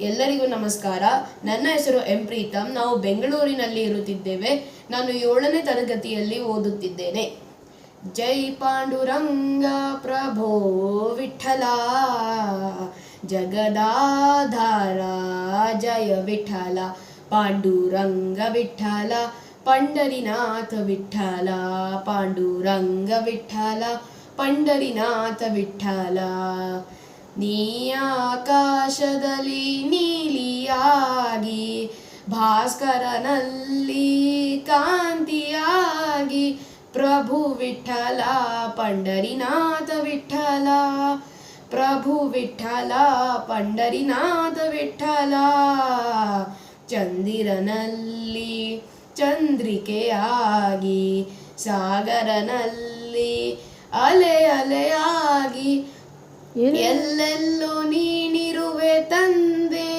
ಎಲ್ಲರಿಗೂ ನಮಸ್ಕಾರ. ನನ್ನ ಹೆಸರು ಎಂ ಪ್ರೀತಮ್. ನಾವು ಬೆಂಗಳೂರಿನಲ್ಲಿ ಇರುತ್ತಿದ್ದೇವೆ. ನಾನು ಏಳನೇ ತರಗತಿಯಲ್ಲಿ ಓದುತ್ತಿದ್ದೇನೆ. ಜೈ ಪಾಂಡುರಂಗ ಪ್ರಭೋ ವಿಠಲ. ಜಗದಾಧಾರ ಜಯ ವಿಠಲ. ಪಾಂಡುರಂಗ ವಿಠಲ. ಪಂಡರಿನಾಥ ವಿಠಲ. ಪಾಂಡುರಂಗ ವಿಠಲ. ಪಂಡರಿನಾಥ ವಿಠಲ. ನೀ ಆಕಾಶದಲ್ಲಿ ನೀಲಿಯಾಗಿ, ಭಾಸ್ಕರನಲ್ಲಿ ಕಾಂತಿಯಾಗಿ, ಪ್ರಭು ವಿಠಲ, ಪಂಡರಿನಾಥ ವಿಠಲ, ಪ್ರಭು ವಿಠಲ, ಪಂಡರಿನಾಥ ವಿಠಲ, ಚಂದಿರನಲ್ಲಿ ಚಂದ್ರಿಕೆಯಾಗಿ, ಸಾಗರನಲ್ಲಿ ಅಲೆ ಅಲೆಯಾಗಿ ಎಲ್ಲೆಲ್ಲೋ ನೀನಿರುವೆ ತಂದೆ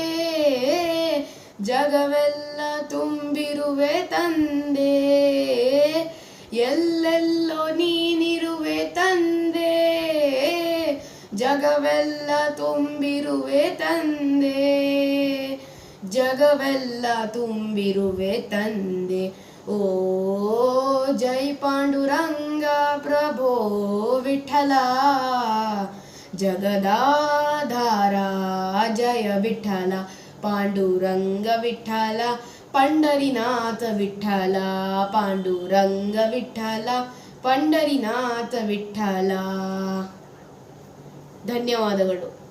ಜಗವೆಲ್ಲ ತುಂಬಿರುವೆ ತಂದೆ ಎಲ್ಲೆಲ್ಲೋ ನೀನಿರುವೆ ತಂದೆ ಜಗವೆಲ್ಲ ತುಂಬಿರುವೆ ತಂದೆ ಜಗವೆಲ್ಲ ತುಂಬಿರುವೆ ತಂದೆ ಓ ಜೈ ಪಾಂಡುರಂಗ ಪ್ರಭೋ ವಿಠಲ ಜಗದಾಧಾರ ಜಯ ವಿಠಲ ಪಾಂಡುರಂಗ ವಿಠಲ ಪಂಡರಿನಾಥ ವಿಠಲ ಪಾಂಡುರಂಗ ವಿಠಲ ಪಂಡರಿನಾಥ ವಿಠಲ. ಧನ್ಯವಾದಗಳು.